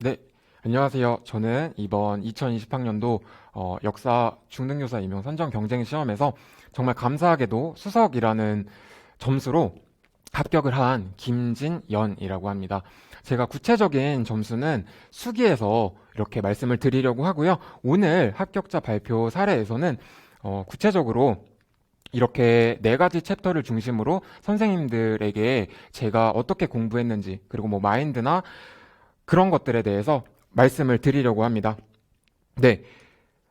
네, 안녕하세요. 저는 이번 2020학년도 어, 역사 중등교사 임용 선정 경쟁 시험에서 정말 감사하게도 수석이라는 점수로 합격을 한 김진연이라고 합니다. 제가 구체적인 점수는 수기에서 이렇게 말씀을 드리려고 하고요. 오늘 합격자 발표 사례에서는 어, 구체적으로 이렇게 네 가지 챕터를 중심으로 선생님들에게 제가 어떻게 공부했는지 그리고 뭐 마인드나 그런 것들에 대해서 말씀을 드리려고 합니다. 네.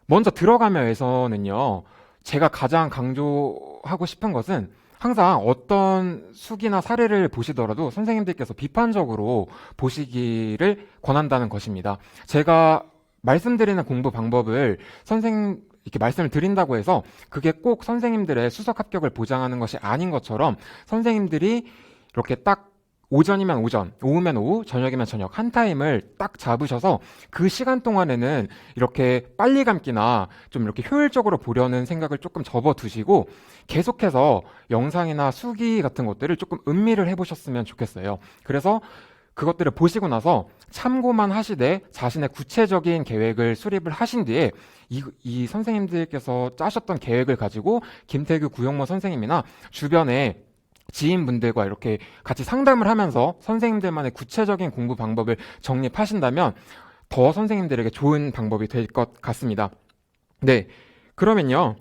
먼저 들어가면서는요, 제가 가장 강조하고 싶은 것은 항상 어떤 수기나 사례를 보시더라도 선생님들께서 비판적으로 보시기를 권한다는 것입니다. 제가 말씀드리는 공부 방법을 선생 이렇게 말씀을 드린다고 해서 그게 꼭 선생님들의 수석 합격을 보장하는 것이 아닌 것처럼 선생님들이 이렇게 딱 오전이면 오전, 오후면 오후, 저녁이면 저녁 한 타임을 딱 잡으셔서 그 시간 동안에는 이렇게 빨리 감기나 좀 이렇게 효율적으로 보려는 생각을 조금 접어두시고 계속해서 영상이나 수기 같은 것들을 조금 음미를 해보셨으면 좋겠어요. 그래서 그것들을 보시고 나서 참고만 하시되 자신의 구체적인 계획을 수립을 하신 뒤에 이, 이 선생님들께서 짜셨던 계획을 가지고 김태규 구용모 선생님이나 주변에 지인분들과 이렇게 같이 상담을 하면서 선생님들만의 구체적인 공부 방법을 정립하신다면 더 선생님들에게 좋은 방법이 될 것 같습니다. 네. 그러면요.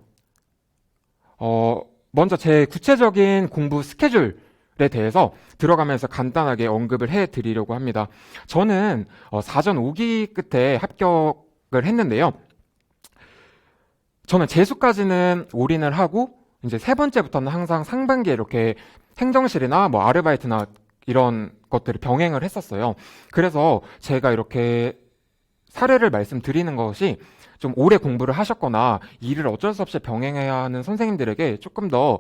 어, 먼저 제 구체적인 공부 스케줄 에 대해서 들어가면서 간단하게 언급을 해 드리려고 합니다. 저는 어, 사전 5기 끝에 합격을 했는데요. 저는 재수까지는 올인을 하고 이제 세 번째부터는 항상 상반기에 이렇게 행정실이나 뭐 아르바이트나 이런 것들을 병행을 했었어요. 그래서 제가 이렇게 사례를 말씀드리는 것이 좀 오래 공부를 하셨거나 일을 어쩔 수 없이 병행해야 하는 선생님들에게 조금 더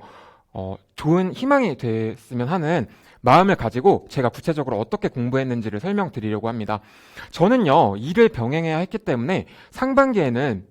어, 좋은 희망이 됐으면 하는 마음을 가지고 제가 구체적으로 어떻게 공부했는지를 설명드리려고 합니다. 저는요, 일을 병행해야 했기 때문에 상반기에는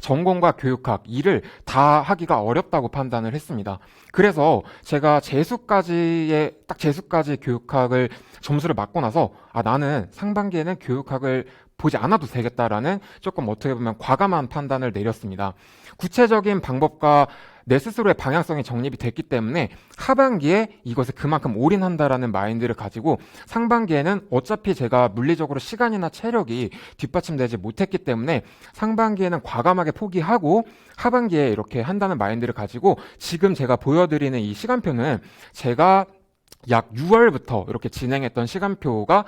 전공과 교육학, 일을 다 하기가 어렵다고 판단을 했습니다. 그래서 제가 재수까지의, 딱 재수까지 교육학을 점수를 맞고 나서, 아, 나는 상반기에는 교육학을 보지 않아도 되겠다라는 조금 어떻게 보면 과감한 판단을 내렸습니다. 구체적인 방법과 내 스스로의 방향성이 정립이 됐기 때문에 하반기에 이것에 그만큼 올인한다라는 마인드를 가지고 상반기에는 어차피 제가 물리적으로 시간이나 체력이 뒷받침되지 못했기 때문에 상반기에는 과감하게 포기하고 하반기에 이렇게 한다는 마인드를 가지고 지금 제가 보여드리는 이 시간표는 제가 약 6월부터 이렇게 진행했던 시간표가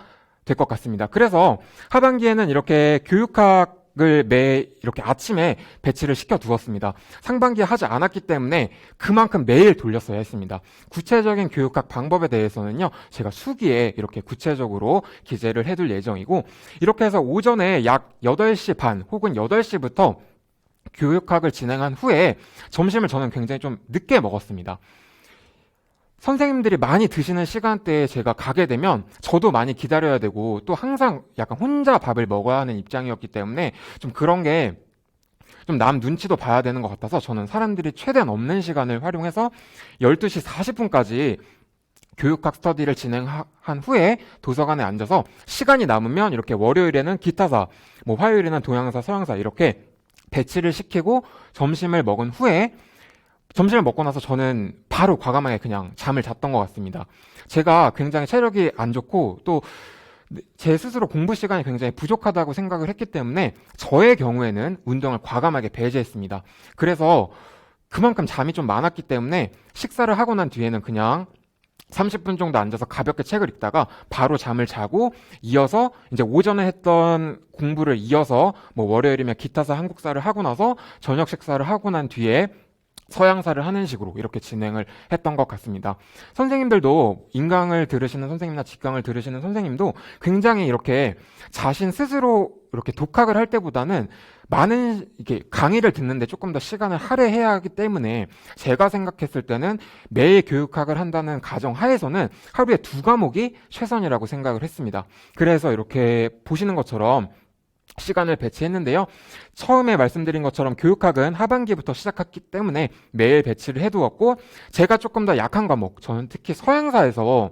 될 것 같습니다. 그래서 하반기에는 이렇게 교육학 을 매 이렇게 아침에 배치를 시켜 두었습니다. 상반기에 하지 않았기 때문에 그만큼 매일 돌렸어야 했습니다. 구체적인 교육학 방법에 대해서는요, 제가 수기에 이렇게 구체적으로 기재를 해둘 예정이고, 이렇게 해서 오전에 약 8시 반 혹은 8시부터 교육학을 진행한 후에 점심을 저는 굉장히 좀 늦게 먹었습니다. 선생님들이 많이 드시는 시간대에 제가 가게 되면 저도 많이 기다려야 되고 또 항상 약간 혼자 밥을 먹어야 하는 입장이었기 때문에 좀 그런 게 좀 남 눈치도 봐야 되는 것 같아서 저는 사람들이 최대한 없는 시간을 활용해서 12시 40분까지 교육학 스터디를 진행한 후에 도서관에 앉아서 시간이 남으면 이렇게 월요일에는 기타사, 뭐 화요일에는 동양사, 서양사 이렇게 배치를 시키고 점심을 먹은 후에 점심을 먹고 나서 저는 바로 과감하게 그냥 잠을 잤던 것 같습니다. 제가 굉장히 체력이 안 좋고 또 제 스스로 공부 시간이 굉장히 부족하다고 생각을 했기 때문에 저의 경우에는 운동을 과감하게 배제했습니다. 그래서 그만큼 잠이 좀 많았기 때문에 식사를 하고 난 뒤에는 그냥 30분 정도 앉아서 가볍게 책을 읽다가 바로 잠을 자고 이어서 이제 오전에 했던 공부를 이어서 뭐 월요일이면 기타사 한국사를 하고 나서 저녁 식사를 하고 난 뒤에 서양사를 하는 식으로 이렇게 진행을 했던 것 같습니다. 선생님들도 인강을 들으시는 선생님이나 직강을 들으시는 선생님도 굉장히 이렇게 자신 스스로 이렇게 독학을 할 때보다는 많은 이렇게 강의를 듣는데 조금 더 시간을 할애해야 하기 때문에 제가 생각했을 때는 매일 교육학을 한다는 가정 하에서는 하루에 두 과목이 최선이라고 생각을 했습니다. 그래서 이렇게 보시는 것처럼 시간을 배치했는데요. 처음에 말씀드린 것처럼 교육학은 하반기부터 시작했기 때문에 매일 배치를 해두었고 제가 조금 더 약한 과목, 저는 특히 서양사에서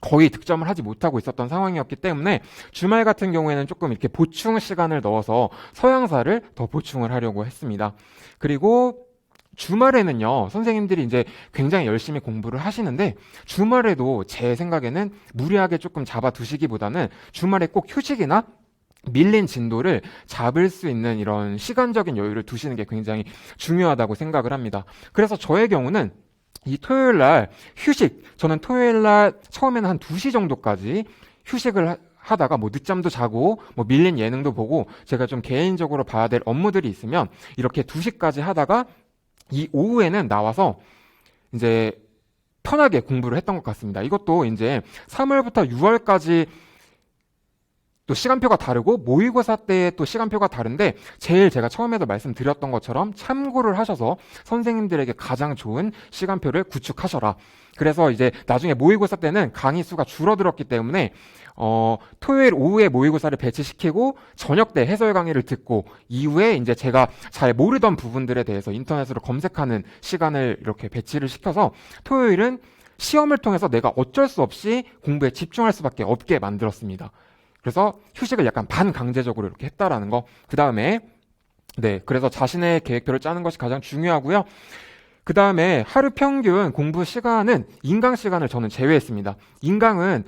거의 득점을 하지 못하고 있었던 상황이었기 때문에 주말 같은 경우에는 조금 이렇게 보충 시간을 넣어서 서양사를 더 보충을 하려고 했습니다. 그리고 주말에는요, 선생님들이 이제 굉장히 열심히 공부를 하시는데, 주말에도 제 생각에는 무리하게 조금 잡아두시기보다는 주말에 꼭 휴식이나 밀린 진도를 잡을 수 있는 이런 시간적인 여유를 두시는 게 굉장히 중요하다고 생각을 합니다. 그래서 저의 경우는 이 토요일 날 휴식, 저는 토요일 날 처음에는 한 2시 정도까지 휴식을 하- 하다가 뭐 늦잠도 자고 뭐 밀린 예능도 보고 제가 좀 개인적으로 봐야 될 업무들이 있으면 이렇게 2시까지 하다가 이 오후에는 나와서 이제 편하게 공부를 했던 것 같습니다. 이것도 이제 3월부터 6월까지 또 시간표가 다르고 모의고사 때의 또 시간표가 다른데 제일 제가 처음에도 말씀드렸던 것처럼 참고를 하셔서 선생님들에게 가장 좋은 시간표를 구축하셔라. 그래서 이제 나중에 모의고사 때는 강의 수가 줄어들었기 때문에 어, 토요일 오후에 모의고사를 배치시키고 저녁 때 해설 강의를 듣고 이후에 이제 제가 잘 모르던 부분들에 대해서 인터넷으로 검색하는 시간을 이렇게 배치를 시켜서 토요일은 시험을 통해서 내가 어쩔 수 없이 공부에 집중할 수밖에 없게 만들었습니다. 그래서 휴식을 약간 반강제적으로 이렇게 했다라는 거. 그 다음에, 네, 그래서 자신의 계획표를 짜는 것이 가장 중요하고요. 그 다음에 하루 평균 공부 시간은 인강 시간을 저는 제외했습니다. 인강은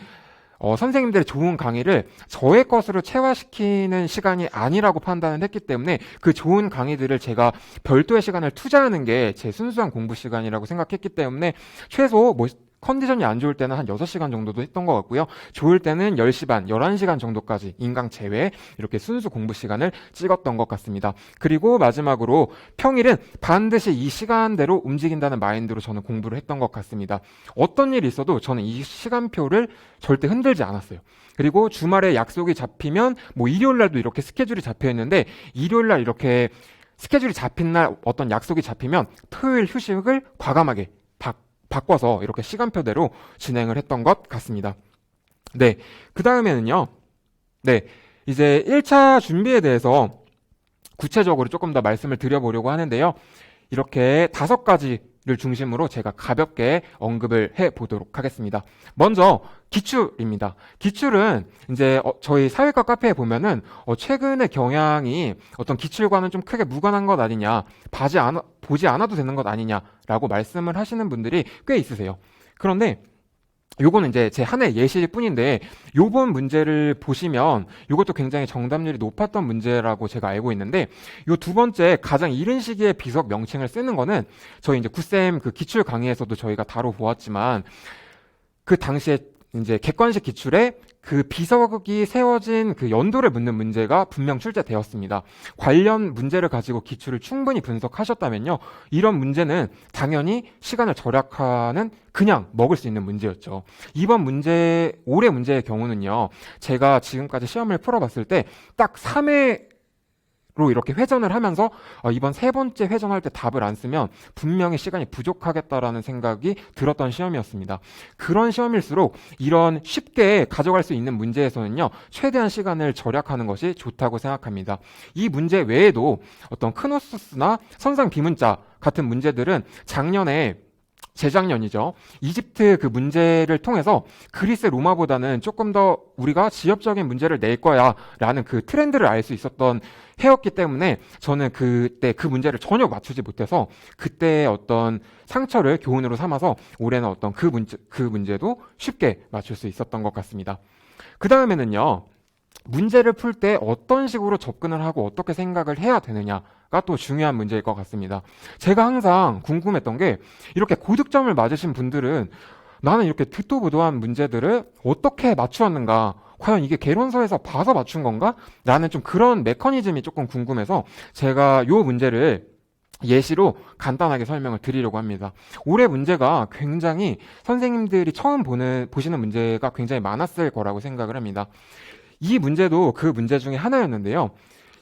어, 선생님들의 좋은 강의를 저의 것으로 체화시키는 시간이 아니라고 판단을 했기 때문에 그 좋은 강의들을 제가 별도의 시간을 투자하는 게 제 순수한 공부 시간이라고 생각했기 때문에 최소 뭐 컨디션이 안 좋을 때는 한 6시간 정도도 했던 것 같고요. 좋을 때는 10시 반, 11시간 정도까지 인강 제외 이렇게 순수 공부 시간을 찍었던 것 같습니다. 그리고 마지막으로 평일은 반드시 이 시간대로 움직인다는 마인드로 저는 공부를 했던 것 같습니다. 어떤 일이 있어도 저는 이 시간표를 절대 흔들지 않았어요. 그리고 주말에 약속이 잡히면 뭐 일요일 날도 이렇게 스케줄이 잡혀 있는데 일요일 날 이렇게 스케줄이 잡힌 날 어떤 약속이 잡히면 토요일 휴식을 과감하게 바, 바꿔서 이렇게 시간표대로 진행을 했던 것 같습니다. 네. 그 다음에는요. 네. 이제 1차 준비에 대해서 구체적으로 조금 더 말씀을 드려보려고 하는데요. 이렇게 다섯 가지 를 중심으로 제가 가볍게 언급을 해 보도록 하겠습니다. 먼저 기출입니다. 기출은 이제 어, 저희 사회과 카페에 보면은 어, 최근의 경향이 어떤 기출과는 좀 크게 무관한 것 아니냐, 봐지 않아, 보지 않아도 되는 것 아니냐라고 말씀을 하시는 분들이 꽤 있으세요. 그런데 요거는 이제 제 하나의 예시일 뿐인데 요번 문제를 보시면 요것도 굉장히 정답률이 높았던 문제라고 제가 알고 있는데 요 두 번째 가장 이른 시기에 비석 명칭을 쓰는 거는 저희 이제 구쌤 그 기출 강의에서도 저희가 다뤄 보았지만 그 당시에 이제 객관식 기출에 그 비석이 세워진 그 연도를 묻는 문제가 분명 출제되었습니다. 관련 문제를 가지고 기출을 충분히 분석하셨다면요. 이런 문제는 당연히 시간을 절약하는 그냥 먹을 수 있는 문제였죠. 이번 문제, 올해 문제의 경우는요. 제가 지금까지 시험을 풀어봤을 때 딱 3회 로 이렇게 회전을 하면서 어, 이번 세 번째 회전할 때 답을 안 쓰면 분명히 시간이 부족하겠다라는 생각이 들었던 시험이었습니다. 그런 시험일수록 이런 쉽게 가져갈 수 있는 문제에서는요, 최대한 시간을 절약하는 것이 좋다고 생각합니다. 이 문제 외에도 어떤 크노스나 선상 비문자 같은 문제들은 작년에 재작년이죠. 이집트 그 문제를 통해서 그리스 로마보다는 조금 더 우리가 지엽적인 문제를 낼 거야 라는 그 트렌드를 알 수 있었던 해였기 때문에 저는 그때 그 문제를 전혀 맞추지 못해서 그때의 어떤 상처를 교훈으로 삼아서 올해는 어떤 그 문제, 그 문제도 쉽게 맞출 수 있었던 것 같습니다. 그 다음에는요. 문제를 풀 때 어떤 식으로 접근을 하고 어떻게 생각을 해야 되느냐가 또 중요한 문제일 것 같습니다. 제가 항상 궁금했던 게 이렇게 고득점을 맞으신 분들은 나는 이렇게 듣도 보도한 문제들을 어떻게 맞추었는가? 과연 이게 개론서에서 봐서 맞춘 건가? 라는 좀 그런 메커니즘이 조금 궁금해서 제가 요 문제를 예시로 간단하게 설명을 드리려고 합니다. 올해 문제가 굉장히 선생님들이 처음 보는, 보시는 문제가 굉장히 많았을 거라고 생각을 합니다. 이 문제도 그 문제 중에 하나였는데요.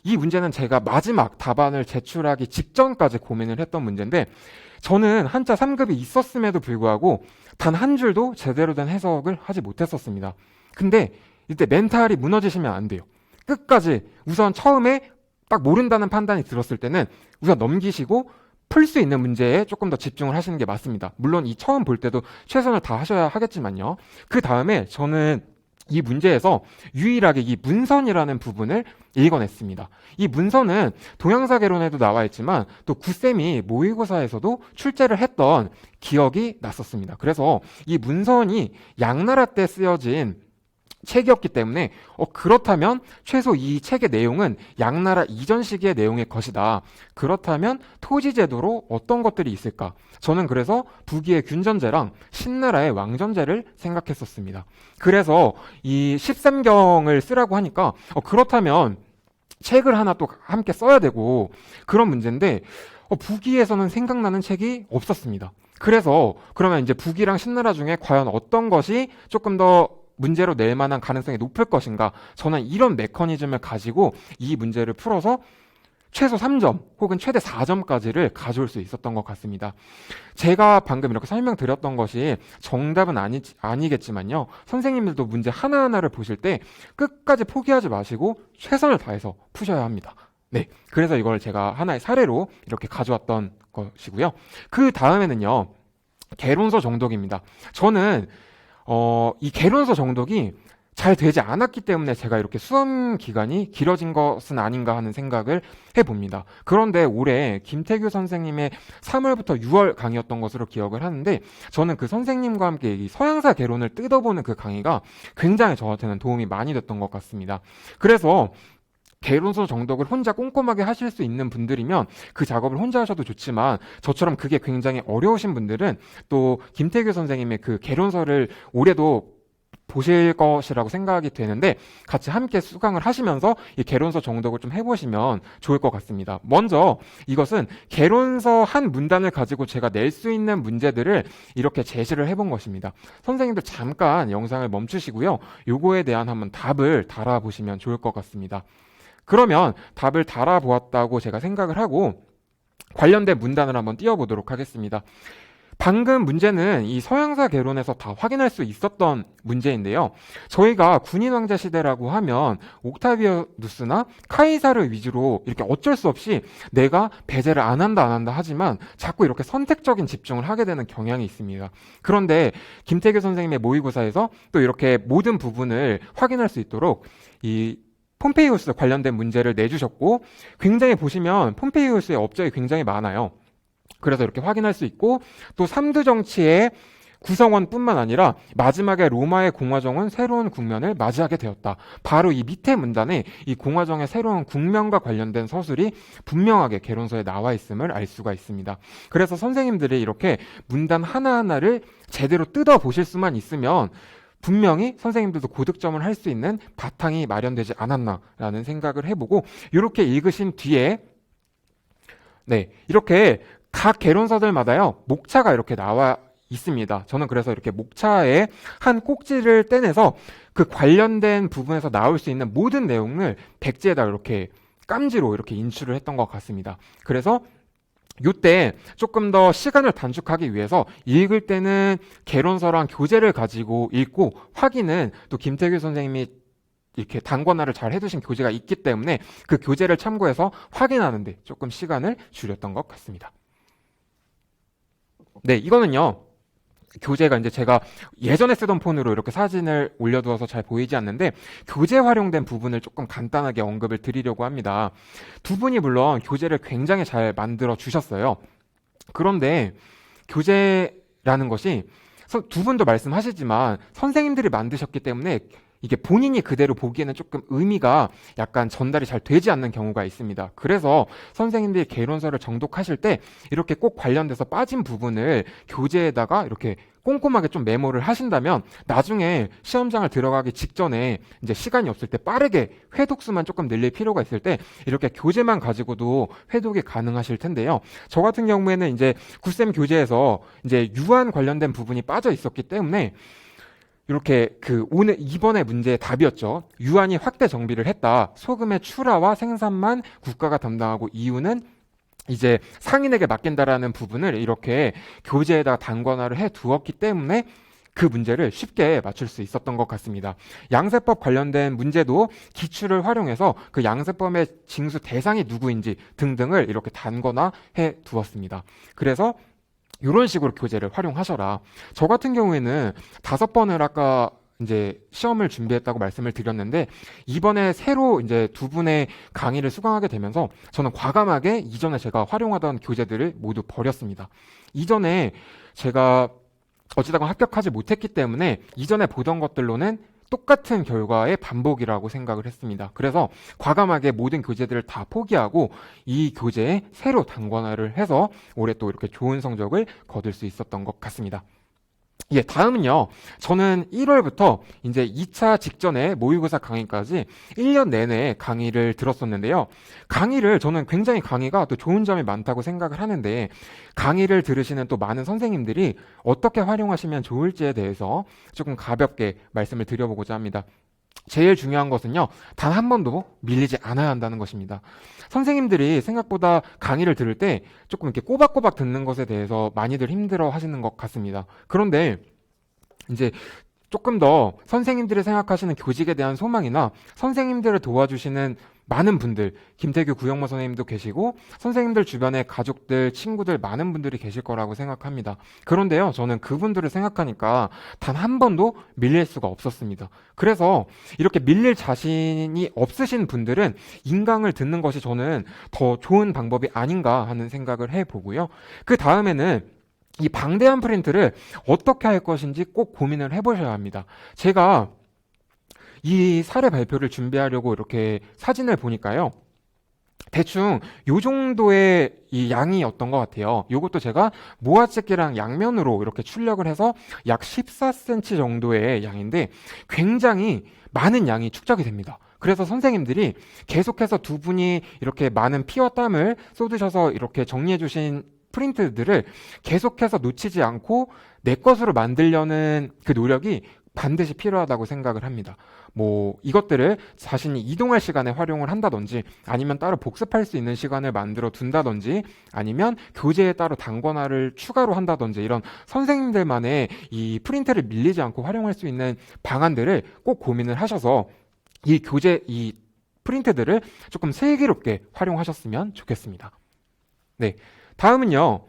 이 문제는 제가 마지막 답안을 제출하기 직전까지 고민을 했던 문제인데 저는 한자 3급이 있었음에도 불구하고 단 한 줄도 제대로 된 해석을 하지 못했었습니다. 근데 이때 멘탈이 무너지시면 안 돼요. 끝까지 우선 처음에 딱 모른다는 판단이 들었을 때는 우선 넘기시고 풀 수 있는 문제에 조금 더 집중을 하시는 게 맞습니다. 물론 이 처음 볼 때도 최선을 다 하셔야 하겠지만요. 그 다음에 저는 이 문제에서 유일하게 이 문선이라는 부분을 읽어냈습니다. 이 문선은 동양사 개론에도 나와 있지만 또 구쌤이 모의고사에서도 출제를 했던 기억이 났었습니다. 그래서 이 문선이 양나라 때 쓰여진 책이었기 때문에 어, 그렇다면 최소 이 책의 내용은 양나라 이전 시기의 내용의 것이다. 그렇다면 토지 제도로 어떤 것들이 있을까? 저는 그래서 북위의 균전제랑 신나라의 왕전제를 생각했었습니다. 그래서 이 13경을 쓰라고 하니까 어, 그렇다면 책을 하나 또 함께 써야 되고 그런 문제인데 어, 북위에서는 생각나는 책이 없었습니다. 그래서 그러면 이제 북이랑 신나라 중에 과연 어떤 것이 조금 더 문제로 낼 만한 가능성이 높을 것인가? 저는 이런 메커니즘을 가지고 이 문제를 풀어서 최소 3점 혹은 최대 4점까지를 가져올 수 있었던 것 같습니다. 제가 방금 이렇게 설명드렸던 것이 정답은 아니, 아니겠지만요. 선생님들도 문제 하나하나를 보실 때 끝까지 포기하지 마시고 최선을 다해서 푸셔야 합니다. 네. 그래서 이걸 제가 하나의 사례로 이렇게 가져왔던 것이고요. 그 다음에는요. 개론서 정독입니다. 저는 어, 이 개론서 정독이 잘 되지 않았기 때문에 제가 이렇게 수험 기간이 길어진 것은 아닌가 하는 생각을 해봅니다. 그런데 올해 김태규 선생님의 3월부터 6월 강의였던 것으로 기억을 하는데 저는 그 선생님과 함께 이 서양사 개론을 뜯어보는 그 강의가 굉장히 저한테는 도움이 많이 됐던 것 같습니다. 그래서 개론서 정독을 혼자 꼼꼼하게 하실 수 있는 분들이면 그 작업을 혼자 하셔도 좋지만 저처럼 그게 굉장히 어려우신 분들은 또 김태규 선생님의 그 개론서를 올해도 보실 것이라고 생각이 되는데 같이 함께 수강을 하시면서 이 개론서 정독을 좀 해보시면 좋을 것 같습니다. 먼저 이것은 개론서 한 문단을 가지고 제가 낼 수 있는 문제들을 이렇게 제시를 해본 것입니다. 선생님들 잠깐 영상을 멈추시고요. 요거에 대한 한번 답을 달아보시면 좋을 것 같습니다. 그러면 답을 달아보았다고 제가 생각을 하고 관련된 문단을 한번 띄워보도록 하겠습니다. 방금 문제는 이 서양사 개론에서 다 확인할 수 있었던 문제인데요. 저희가 군인 왕자 시대라고 하면 옥타비아누스나 카이사를 위주로 이렇게 어쩔 수 없이 내가 배제를 안 한다 안 한다 하지만 자꾸 이렇게 선택적인 집중을 하게 되는 경향이 있습니다. 그런데 김태규 선생님의 모의고사에서 또 이렇게 모든 부분을 확인할 수 있도록 이 폼페이우스 관련된 문제를 내주셨고 굉장히 보시면 폼페이우스의 업적이 굉장히 많아요. 그래서 이렇게 확인할 수 있고 또 삼두 정치의 구성원뿐만 아니라 마지막에 로마의 공화정은 새로운 국면을 맞이하게 되었다. 바로 이 밑에 문단에 이 공화정의 새로운 국면과 관련된 서술이 분명하게 개론서에 나와 있음을 알 수가 있습니다. 그래서 선생님들이 이렇게 문단 하나하나를 제대로 뜯어 보실 수만 있으면 분명히 선생님들도 고득점을 할 수 있는 바탕이 마련되지 않았나라는 생각을 해보고 이렇게 읽으신 뒤에 네 이렇게 각 개론서들마다요 목차가 이렇게 나와 있습니다. 저는 그래서 이렇게 목차에 한 꼭지를 떼내서 그 관련된 부분에서 나올 수 있는 모든 내용을 백지에다 이렇게 깜지로 이렇게 인출을 했던 것 같습니다. 그래서 요때 조금 더 시간을 단축하기 위해서 읽을 때는 개론서랑 교재를 가지고 읽고 확인은 또 김태규 선생님이 이렇게 단권화를 잘 해두신 교재가 있기 때문에 그 교재를 참고해서 확인하는데 조금 시간을 줄였던 것 같습니다. 네, 이거는요. 교재가 이제 제가 예전에 쓰던 폰으로 이렇게 사진을 올려두어서 잘 보이지 않는데 교재 활용된 부분을 조금 간단하게 언급을 드리려고 합니다. 두 분이 물론 교재를 굉장히 잘 만들어 주셨어요. 그런데 교재라는 것이 두 분도 말씀하시지만 선생님들이 만드셨기 때문에 이게 본인이 그대로 보기에는 조금 의미가 약간 전달이 잘 되지 않는 경우가 있습니다. 그래서 선생님들이 개론서를 정독하실 때 이렇게 꼭 관련돼서 빠진 부분을 교재에다가 이렇게 꼼꼼하게 좀 메모를 하신다면 나중에 시험장을 들어가기 직전에 이제 시간이 없을 때 빠르게 회독수만 조금 늘릴 필요가 있을 때 이렇게 교재만 가지고도 회독이 가능하실 텐데요. 저 같은 경우에는 이제 구쌤 교재에서 이제 유한 관련된 부분이 빠져 있었기 때문에 이렇게 그 오늘 이번에 문제의 답이었죠. 유한이 확대 정비를 했다. 소금의 출하와 생산만 국가가 담당하고 이유는 이제 상인에게 맡긴다라는 부분을 이렇게 교재에다 단권화를 해 두었기 때문에 그 문제를 쉽게 맞출 수 있었던 것 같습니다. 양세법 관련된 문제도 기출을 활용해서 그 양세법의 징수 대상이 누구인지 등등을 이렇게 단거나 해 두었습니다. 그래서 이런 식으로 교재를 활용하셔라. 저 같은 경우에는 다섯 번을 아까 이제 시험을 준비했다고 말씀을 드렸는데 이번에 새로 이제 두 분의 강의를 수강하게 되면서 저는 과감하게 이전에 제가 활용하던 교재들을 모두 버렸습니다. 이전에 제가 어찌다가 합격하지 못했기 때문에 이전에 보던 것들로는 똑같은 결과의 반복이라고 생각을 했습니다. 그래서 과감하게 모든 교재들을 다 포기하고 이 교재에 새로 단권화를 해서 올해 또 이렇게 좋은 성적을 거둘 수 있었던 것 같습니다. 예, 다음은요. 저는 1월부터 이제 2차 직전에 모의고사 강의까지 1년 내내 강의를 들었었는데요. 강의를 저는 굉장히 강의가 또 좋은 점이 많다고 생각을 하는데 강의를 들으시는 또 많은 선생님들이 어떻게 활용하시면 좋을지에 대해서 조금 가볍게 말씀을 드려보고자 합니다. 제일 중요한 것은요, 단 한 번도 밀리지 않아야 한다는 것입니다. 선생님들이 생각보다 강의를 들을 때 조금 이렇게 꼬박꼬박 듣는 것에 대해서 많이들 힘들어 하시는 것 같습니다. 그런데 이제 조금 더 선생님들이 생각하시는 교직에 대한 소망이나 선생님들을 도와주시는 많은 분들, 김태규 구영모 선생님도 계시고 선생님들 주변에 가족들, 친구들 많은 분들이 계실 거라고 생각합니다. 그런데요, 저는 그분들을 생각하니까 단 한 번도 밀릴 수가 없었습니다. 그래서 이렇게 밀릴 자신이 없으신 분들은 인강을 듣는 것이 저는 더 좋은 방법이 아닌가 하는 생각을 해보고요. 그 다음에는 이 방대한 프린트를 어떻게 할 것인지 꼭 고민을 해보셔야 합니다. 제가 이 사례 발표를 준비하려고 이렇게 사진을 보니까요. 대충 요 정도의 이 양이었던 것 같아요. 요것도 제가 모아찍기랑 양면으로 이렇게 출력을 해서 약 14cm 정도의 양인데 굉장히 많은 양이 축적이 됩니다. 그래서 선생님들이 계속해서 두 분이 이렇게 많은 피와 땀을 쏟으셔서 이렇게 정리해 주신 프린트들을 계속해서 놓치지 않고 내 것으로 만들려는 그 노력이 반드시 필요하다고 생각을 합니다. 뭐 이것들을 자신이 이동할 시간에 활용을 한다든지 아니면 따로 복습할 수 있는 시간을 만들어 둔다든지 아니면 교재에 따로 단권화를 추가로 한다든지 이런 선생님들만의 이 프린트를 밀리지 않고 활용할 수 있는 방안들을 꼭 고민을 하셔서 이 교재 이 프린트들을 조금 슬기롭게 활용하셨으면 좋겠습니다. 네. 다음은요.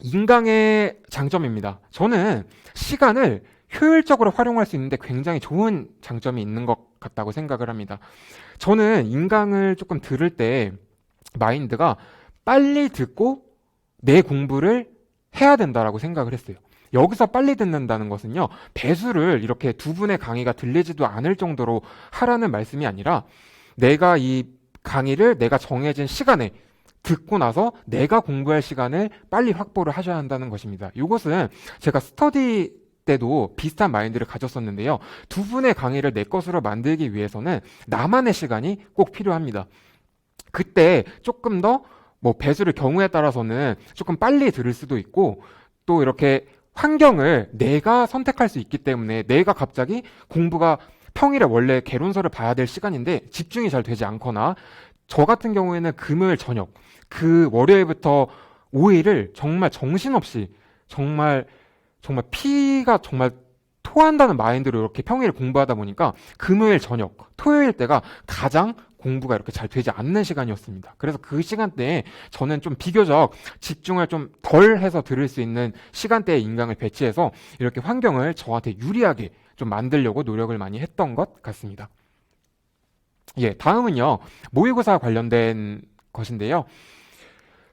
인강의 장점입니다. 저는 시간을 효율적으로 활용할 수 있는데 굉장히 좋은 장점이 있는 것 같다고 생각을 합니다. 저는 인강을 조금 들을 때 마인드가 빨리 듣고 내 공부를 해야 된다라고 생각을 했어요. 여기서 빨리 듣는다는 것은요, 배수를 이렇게 두 분의 강의가 들리지도 않을 정도로 하라는 말씀이 아니라 내가 이 강의를 내가 정해진 시간에 듣고 나서 내가 공부할 시간을 빨리 확보를 하셔야 한다는 것입니다. 이것은 제가 스터디 때도 비슷한 마인드를 가졌었는데요. 두 분의 강의를 내 것으로 만들기 위해서는 나만의 시간이 꼭 필요합니다. 그때 조금 더 뭐 배수를 경우에 따라서는 조금 빨리 들을 수도 있고 또 이렇게 환경을 내가 선택할 수 있기 때문에 내가 갑자기 공부가 평일에 원래 개론서를 봐야 될 시간인데 집중이 잘 되지 않거나 저 같은 경우에는 금요일 저녁 그 월요일부터 5일을 정말 정신없이 정말 정말 피가 정말 토한다는 마인드로 이렇게 평일 공부하다 보니까 금요일 저녁, 토요일 때가 가장 공부가 이렇게 잘 되지 않는 시간이었습니다. 그래서 그 시간대에 저는 좀 비교적 집중을 좀 덜 해서 들을 수 있는 시간대에 인강을 배치해서 이렇게 환경을 저한테 유리하게 좀 만들려고 노력을 많이 했던 것 같습니다. 예, 다음은요, 모의고사 관련된 것인데요.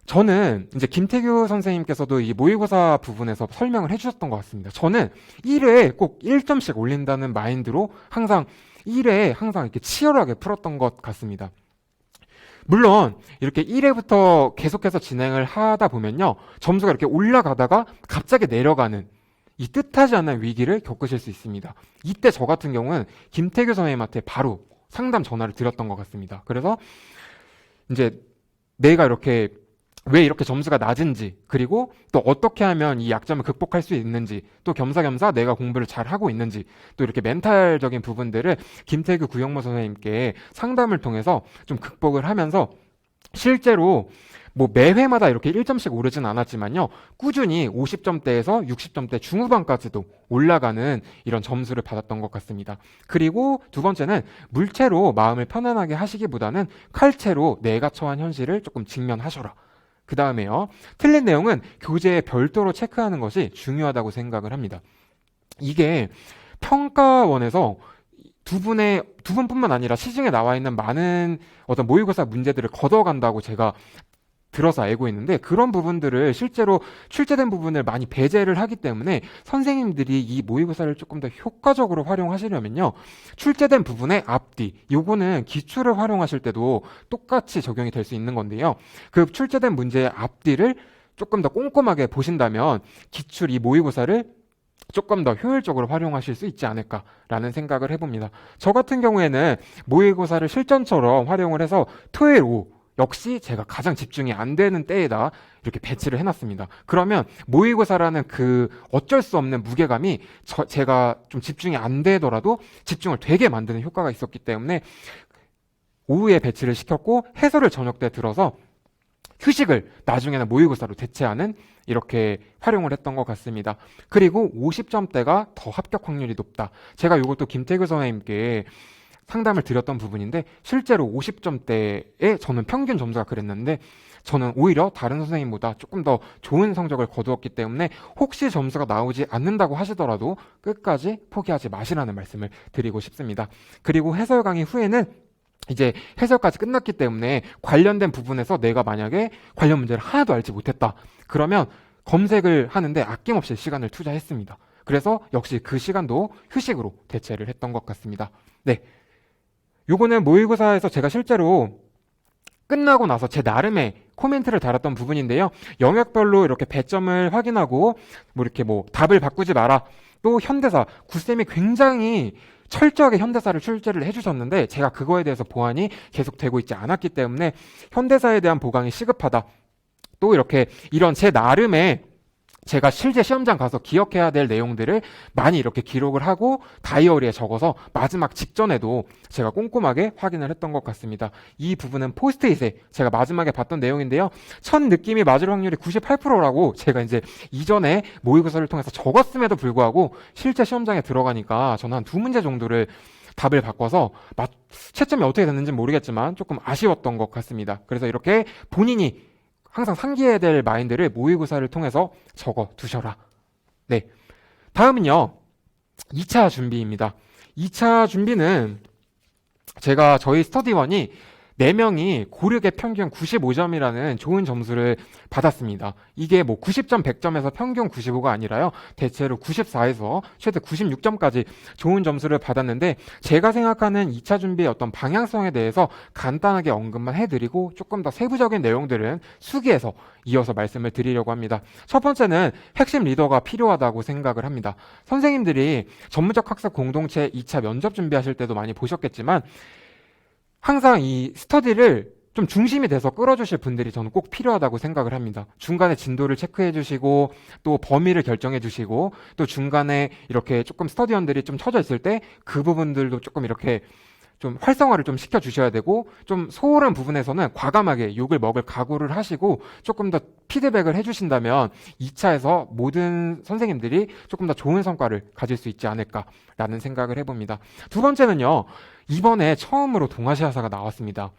저는 이제 김태규 선생님께서도 이 모의고사 부분에서 설명을 해주셨던 것 같습니다. 저는 1회에 꼭 1점씩 올린다는 마인드로 항상 1회에 항상 이렇게 치열하게 풀었던 것 같습니다. 물론 이렇게 1회부터 계속해서 진행을 하다 보면요. 점수가 이렇게 올라가다가 갑자기 내려가는 이 뜻하지 않은 위기를 겪으실 수 있습니다. 이때 저 같은 경우는 김태규 선생님한테 바로 상담 전화를 드렸던 것 같습니다. 그래서 이제 내가 이렇게 왜 이렇게 점수가 낮은지 그리고 또 어떻게 하면 이 약점을 극복할 수 있는지 또 겸사겸사 내가 공부를 잘 하고 있는지 또 이렇게 멘탈적인 부분들을 김태규 구영모 선생님께 상담을 통해서 좀 극복을 하면서 실제로 뭐 매회마다 이렇게 1점씩 오르진 않았지만요. 꾸준히 50점대에서 60점대 중후반까지도 올라가는 이런 점수를 받았던 것 같습니다. 그리고 두 번째는 물체로 마음을 편안하게 하시기보다는 칼체로 내가 처한 현실을 조금 직면하셔라. 그 다음에요. 틀린 내용은 교재에 별도로 체크하는 것이 중요하다고 생각을 합니다. 이게 평가원에서 두 분의 두 분뿐만 아니라 시중에 나와 있는 많은 어떤 모의고사 문제들을 걷어간다고 제가 들어서 알고 있는데 그런 부분들을 실제로 출제된 부분을 많이 배제를 하기 때문에 선생님들이 이 모의고사를 조금 더 효과적으로 활용하시려면요 출제된 부분의 앞뒤 요거는 기출을 활용하실 때도 똑같이 적용이 될 수 있는 건데요 그 출제된 문제의 앞뒤를 조금 더 꼼꼼하게 보신다면 기출 이 모의고사를 조금 더 효율적으로 활용하실 수 있지 않을까라는 생각을 해봅니다. 저 같은 경우에는 모의고사를 실전처럼 활용을 해서 토요일 오후 역시 제가 가장 집중이 안 되는 때에다 이렇게 배치를 해놨습니다. 그러면 모의고사라는 그 어쩔 수 없는 무게감이 저- 제가 좀 집중이 안 되더라도 집중을 되게 만드는 효과가 있었기 때문에 오후에 배치를 시켰고 해설을 저녁 때 들어서 휴식을 나중에는 모의고사로 대체하는 이렇게 활용을 했던 것 같습니다. 그리고 50점대가 더 합격 확률이 높다. 제가 이것도 김태규 선생님께 상담을 드렸던 부분인데 실제로 50점대에 저는 평균 점수가 그랬는데 저는 오히려 다른 선생님보다 조금 더 좋은 성적을 거두었기 때문에 혹시 점수가 나오지 않는다고 하시더라도 끝까지 포기하지 마시라는 말씀을 드리고 싶습니다. 그리고 해설 강의 후에는 이제 해설까지 끝났기 때문에 관련된 부분에서 내가 만약에 관련 문제를 하나도 알지 못했다. 그러면 검색을 하는데 아낌없이 시간을 투자했습니다. 그래서 역시 그 시간도 휴식으로 대체를 했던 것 같습니다. 네. 요거는 모의고사에서 제가 실제로 끝나고 나서 제 나름의 코멘트를 달았던 부분인데요. 영역별로 이렇게 배점을 확인하고 뭐 이렇게 뭐 답을 바꾸지 마라. 또 현대사 구쌤이 굉장히 철저하게 현대사를 출제를 해주셨는데 제가 그거에 대해서 보완이 계속 되고 있지 않았기 때문에 현대사에 대한 보강이 시급하다. 또 이렇게 이런 제 나름의 제가 실제 시험장 가서 기억해야 될 내용들을 많이 이렇게 기록을 하고 다이어리에 적어서 마지막 직전에도 제가 꼼꼼하게 확인을 했던 것 같습니다. 이 부분은 포스트잇에 제가 마지막에 봤던 내용인데요. 첫 느낌이 맞을 확률이 98%라고 제가 이제 이전에 모의고사를 통해서 적었음에도 불구하고 실제 시험장에 들어가니까 저는 한 두 문제 정도를 답을 바꿔서 맞, 채점이 어떻게 됐는지 모르겠지만 조금 아쉬웠던 것 같습니다. 그래서 이렇게 본인이 항상 상기해야 될 마인드를 모의고사를 통해서 적어 두셔라. 네. 다음은요. 2차 준비입니다. 2차 준비는 제가 저희 스터디원이 4명이 고르게 평균 95점이라는 좋은 점수를 받았습니다. 이게 뭐 90점, 100점에서 평균 95가 아니라요. 대체로 94에서 최대 96점까지 좋은 점수를 받았는데 제가 생각하는 2차 준비의 어떤 방향성에 대해서 간단하게 언급만 해드리고 조금 더 세부적인 내용들은 수기에서 이어서 말씀을 드리려고 합니다. 첫 번째는 핵심 리더가 필요하다고 생각을 합니다. 선생님들이 전문적 학습 공동체 2차 면접 준비하실 때도 많이 보셨겠지만 항상 이 스터디를 좀 중심이 돼서 끌어주실 분들이 저는 꼭 필요하다고 생각을 합니다. 중간에 진도를 체크해 주시고 또 범위를 결정해 주시고 또 중간에 이렇게 조금 스터디원들이 좀 처져 있을 때 그 부분들도 조금 이렇게 좀 활성화를 좀 시켜 주셔야 되고 좀 소홀한 부분에서는 과감하게 욕을 먹을 각오를 하시고 조금 더 피드백을 해 주신다면 2차에서 모든 선생님들이 조금 더 좋은 성과를 가질 수 있지 않을까라는 생각을 해봅니다. 두 번째는요. 이번에 처음으로 동아시아사가 나왔습니다.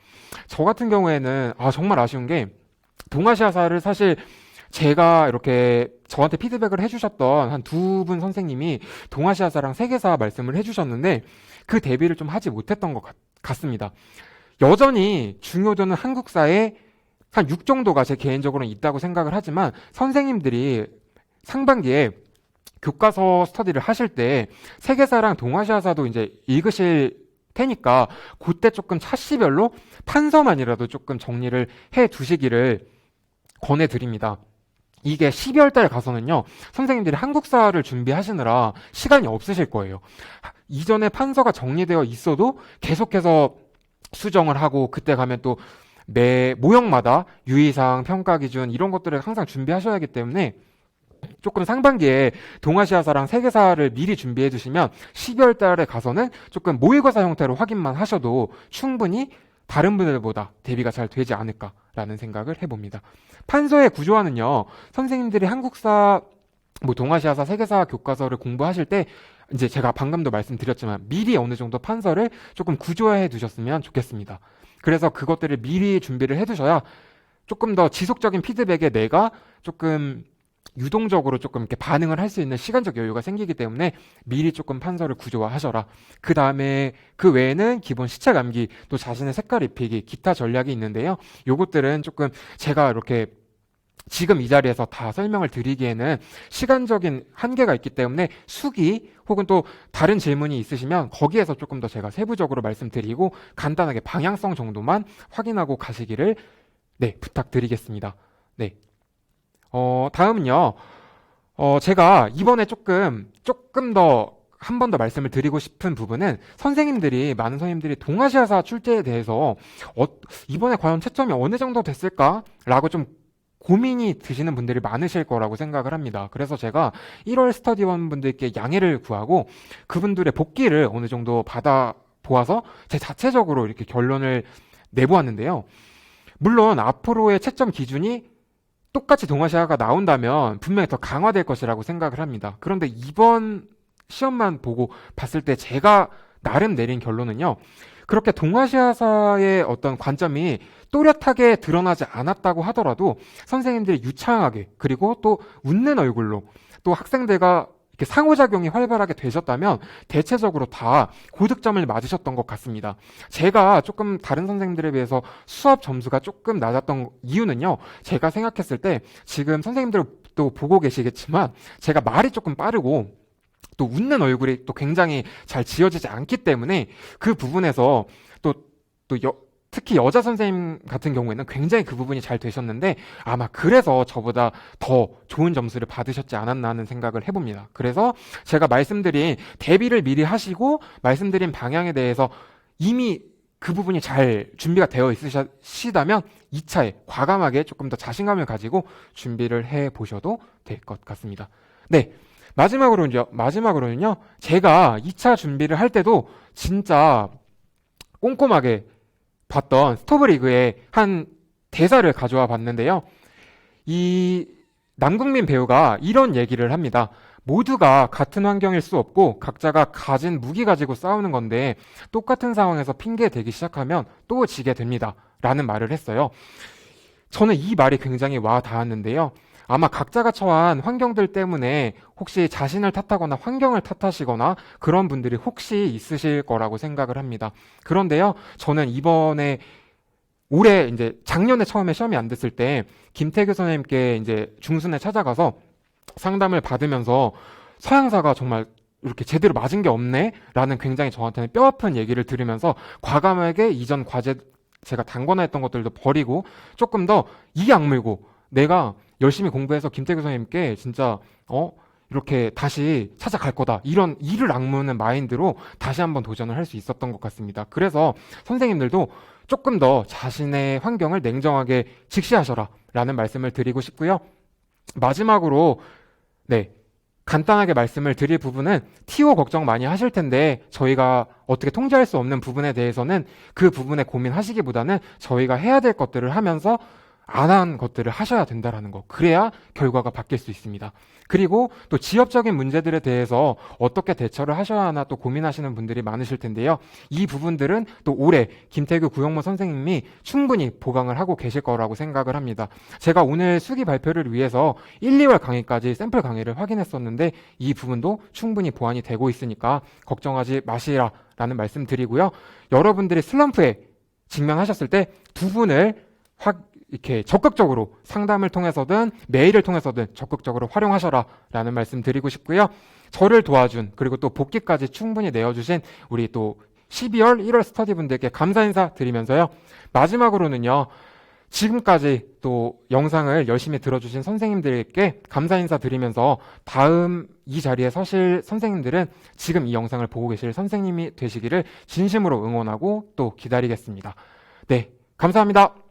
저 같은 경우에는 아 정말 아쉬운 게 동아시아사를 사실 제가 이렇게 저한테 피드백을 해주셨던 한 두 분 선생님이 동아시아사랑 세계사 말씀을 해주셨는데 그 대비를 좀 하지 못했던 것 같, 같습니다. 여전히 중요도는 한국사에 한 6 정도가 제 개인적으로는 있다고 생각을 하지만 선생님들이 상반기에 교과서 스터디를 하실 때 세계사랑 동아시아사도 이제 읽으실 테니까 그때 조금 차시별로 판서만이라도 조금 정리를 해 두시기를 권해드립니다. 이게 12월 달 가서는요, 선생님들이 한국사를 준비하시느라 시간이 없으실 거예요. 이전에 판서가 정리되어 있어도 계속해서 수정을 하고 그때 가면 또 매 모형마다 유의사항, 평가 기준 이런 것들을 항상 준비하셔야 하기 때문에 조금 상반기에 동아시아사랑 세계사를 미리 준비해 주시면 12월 달에 가서는 조금 모의고사 형태로 확인만 하셔도 충분히 다른 분들보다 대비가 잘 되지 않을까 라는 생각을 해봅니다. 판서의 구조화는요, 선생님들이 한국사, 뭐 동아시아사, 세계사 교과서를 공부하실 때 이제 제가 방금도 말씀드렸지만 미리 어느 정도 판서를 조금 구조화해 두셨으면 좋겠습니다. 그래서 그것들을 미리 준비를 해 두셔야 조금 더 지속적인 피드백에 내가 조금 유동적으로 조금 이렇게 반응을 할 수 있는 시간적 여유가 생기기 때문에 미리 조금 판서를 구조화하셔라. 그 다음에 그 외에는 기본 시체 감기, 또 자신의 색깔 입히기, 기타 전략이 있는데요. 요것들은 조금 제가 이렇게 지금 이 자리에서 다 설명을 드리기에는 시간적인 한계가 있기 때문에 수기 혹은 또 다른 질문이 있으시면 거기에서 조금 더 제가 세부적으로 말씀드리고 간단하게 방향성 정도만 확인하고 가시기를 네, 부탁드리겠습니다. 네. 어, 다음은요. 어, 제가 이번에 조금, 조금 더, 한 번 더 말씀을 드리고 싶은 부분은 선생님들이, 많은 선생님들이 동아시아사 출제에 대해서, 어, 이번에 과연 채점이 어느 정도 됐을까라고 좀 고민이 드시는 분들이 많으실 거라고 생각을 합니다. 그래서 제가 1월 스터디원 분들께 양해를 구하고 그분들의 복귀를 어느 정도 받아 보아서 제 자체적으로 이렇게 결론을 내보았는데요. 물론 앞으로의 채점 기준이 똑같이 동아시아가 나온다면 분명히 더 강화될 것이라고 생각을 합니다. 그런데 이번 시험만 보고 봤을 때 제가 나름 내린 결론은요. 그렇게 동아시아사의 어떤 관점이 또렷하게 드러나지 않았다고 하더라도 선생님들이 유창하게 그리고 또 웃는 얼굴로 또 학생들과 이렇게 상호작용이 활발하게 되셨다면 대체적으로 다 고득점을 맞으셨던 것 같습니다. 제가 조금 다른 선생님들에 비해서 수업 점수가 조금 낮았던 이유는요. 제가 생각했을 때 지금 선생님들도 보고 계시겠지만 제가 말이 조금 빠르고 또 웃는 얼굴이 또 굉장히 잘 지어지지 않기 때문에 그 부분에서 또, 또 여, 특히 여자 선생님 같은 경우에는 굉장히 그 부분이 잘 되셨는데 아마 그래서 저보다 더 좋은 점수를 받으셨지 않았나 하는 생각을 해봅니다. 그래서 제가 말씀드린 대비를 미리 하시고 말씀드린 방향에 대해서 이미 그 부분이 잘 준비가 되어 있으시다면 2차에 과감하게 조금 더 자신감을 가지고 준비를 해 보셔도 될 것 같습니다. 네. 마지막으로는요, 마지막으로는요, 제가 2차 준비를 할 때도 진짜 꼼꼼하게 봤던 스토브리그의 한 대사를 가져와 봤는데요. 이 남궁민 배우가 이런 얘기를 합니다. 모두가 같은 환경일 수 없고 각자가 가진 무기 가지고 싸우는 건데 똑같은 상황에서 핑계 대기 시작하면 또 지게 됩니다. 라는 말을 했어요. 저는 이 말이 굉장히 와 닿았는데요. 아마 각자가 처한 환경들 때문에 혹시 자신을 탓하거나 환경을 탓하시거나 그런 분들이 혹시 있으실 거라고 생각을 합니다. 그런데요, 저는 이번에 올해 이제 작년에 처음에 시험이 안 됐을 때 김태규 선생님께 이제 중순에 찾아가서 상담을 받으면서 서양사가 정말 이렇게 제대로 맞은 게 없네? 라는 굉장히 저한테는 뼈아픈 얘기를 들으면서 과감하게 이전 과제 제가 단권화했던 것들도 버리고 조금 더 이 악물고 내가 열심히 공부해서 김태규 선생님께 진짜 어 이렇게 다시 찾아갈 거다 이런 이를 악무는 마인드로 다시 한번 도전을 할 수 있었던 것 같습니다. 그래서 선생님들도 조금 더 자신의 환경을 냉정하게 직시하셔라 라는 말씀을 드리고 싶고요. 마지막으로 네 간단하게 말씀을 드릴 부분은 TO 걱정 많이 하실 텐데 저희가 어떻게 통제할 수 없는 부분에 대해서는 그 부분에 고민하시기보다는 저희가 해야 될 것들을 하면서 안 한 것들을 하셔야 된다라는 거. 그래야 결과가 바뀔 수 있습니다. 그리고 또 지역적인 문제들에 대해서 어떻게 대처를 하셔야 하나 또 고민하시는 분들이 많으실 텐데요. 이 부분들은 또 올해 김태규 구영모 선생님이 충분히 보강을 하고 계실 거라고 생각을 합니다. 제가 오늘 수기 발표를 위해서 1, 2월 강의까지 샘플 강의를 확인했었는데 이 부분도 충분히 보완이 되고 있으니까 걱정하지 마시라 라는 말씀 드리고요. 여러분들이 슬럼프에 직면하셨을 때 두 분을 확 이렇게 적극적으로 상담을 통해서든 메일을 통해서든 적극적으로 활용하셔라 라는 말씀 드리고 싶고요. 저를 도와준 그리고 또 복귀까지 충분히 내어주신 우리 또 12월 1월 스터디 분들께 감사 인사 드리면서요. 마지막으로는요. 지금까지 또 영상을 열심히 들어주신 선생님들께 감사 인사 드리면서 다음 이 자리에 서실 선생님들은 지금 이 영상을 보고 계실 선생님이 되시기를 진심으로 응원하고 또 기다리겠습니다. 네. 감사합니다.